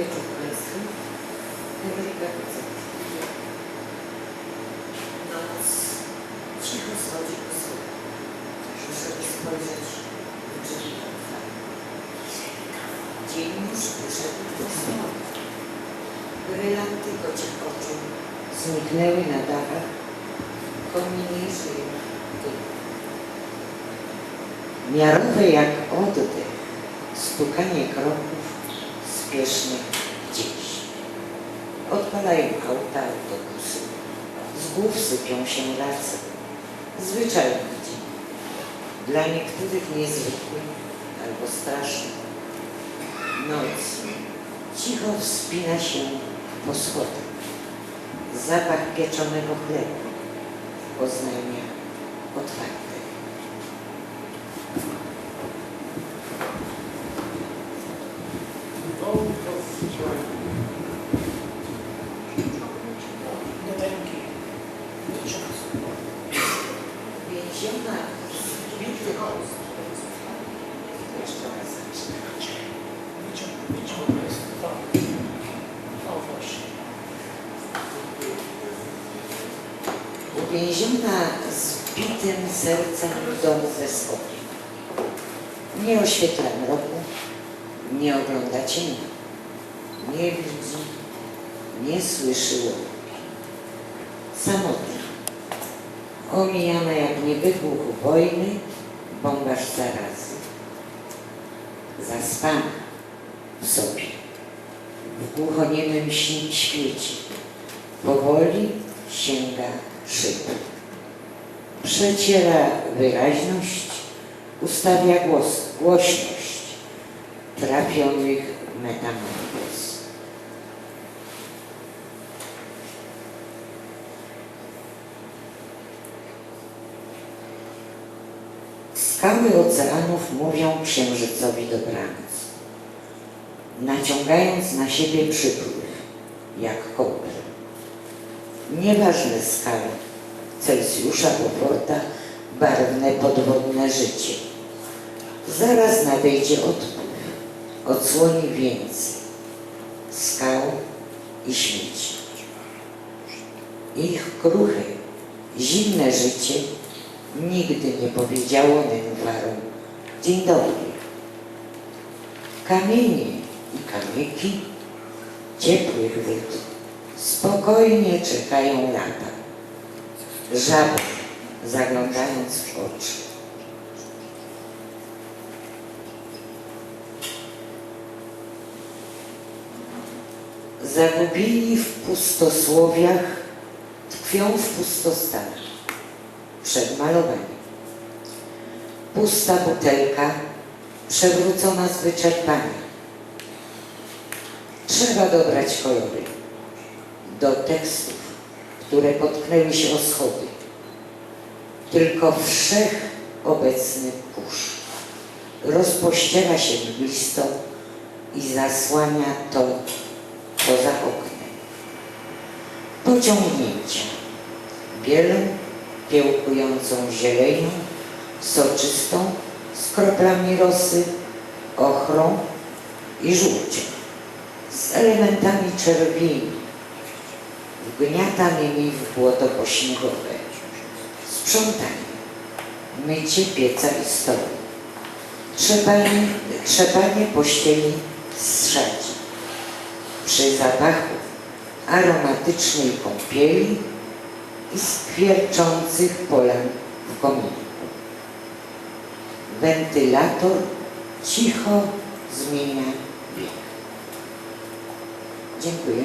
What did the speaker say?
wieczór Państwu. Henryka Kucek. Noc cicho schodzi po sobie. Muszę spojrzeć w drzwi. Dzień już wyszedł po słowie. Brylanty kocich oczu zniknęły na dachach. Kominy żyją. Miarowe jak oddech, stukanie kroków spiesznych gdzieś. Odpalają auta, autobusy. Z głów sypią się lasy. Zwyczajny dzień. Dla niektórych niezwykły albo straszny. Noc cicho wspina się po schodach. Zapach pieczonego chleba oznajmia zacznę. Uwięziona zbitym sercem w domu ze spodni. Nie oświetla mroku, nie ogląda cienia, nie widzi, nie słyszy łomów. Samotna, omijana jak nie wybuch wojny, bombaż zarazy. Zaspana w sobie, w głuchoniemym świecie, powoli sięga szybu. Przeciera wyraźność, ustawia głos, głośność trafionych metamorfoz. Skały oceanów mówią księżycowi dobranoc, naciągając na siebie przypływ, jak kołdrę. Nieważne skale, Celsjusza, Beauforta, barwne podwodne życie. Zaraz nadejdzie odpływ, odsłoni więcej skał i śmieci. Ich kruche, zimne życie nigdy nie powiedziało Nenwarom dzień dobry. Kamienie i kamyki ciepłych wód spokojnie czekają lata. Żaby zaglądając w oczy. Zagubieni w pustosłowiach tkwią w pustostanach przed malowaniem. Pusta butelka przewrócona z wyczerpania. Trzeba dobrać kolory do tekstów, które potknęły się o schody. Tylko wszechobecny kurz rozpościera się mglisto i zasłania to poza oknem. Pociągnięcia, bielą kiełkującą zielenią, soczystą, z kroplami rosy, ochrą i żółcią, z elementami czerwieni, wgniatanymi w błoto pośniegowe, sprzątanie, mycie pieca i stołu, trzepanie, trzepanie pościeli z przy zapachu aromatycznej kąpieli i skwierczących polan w kominku. Wentylator cicho zmienia bieg. Dziękuję.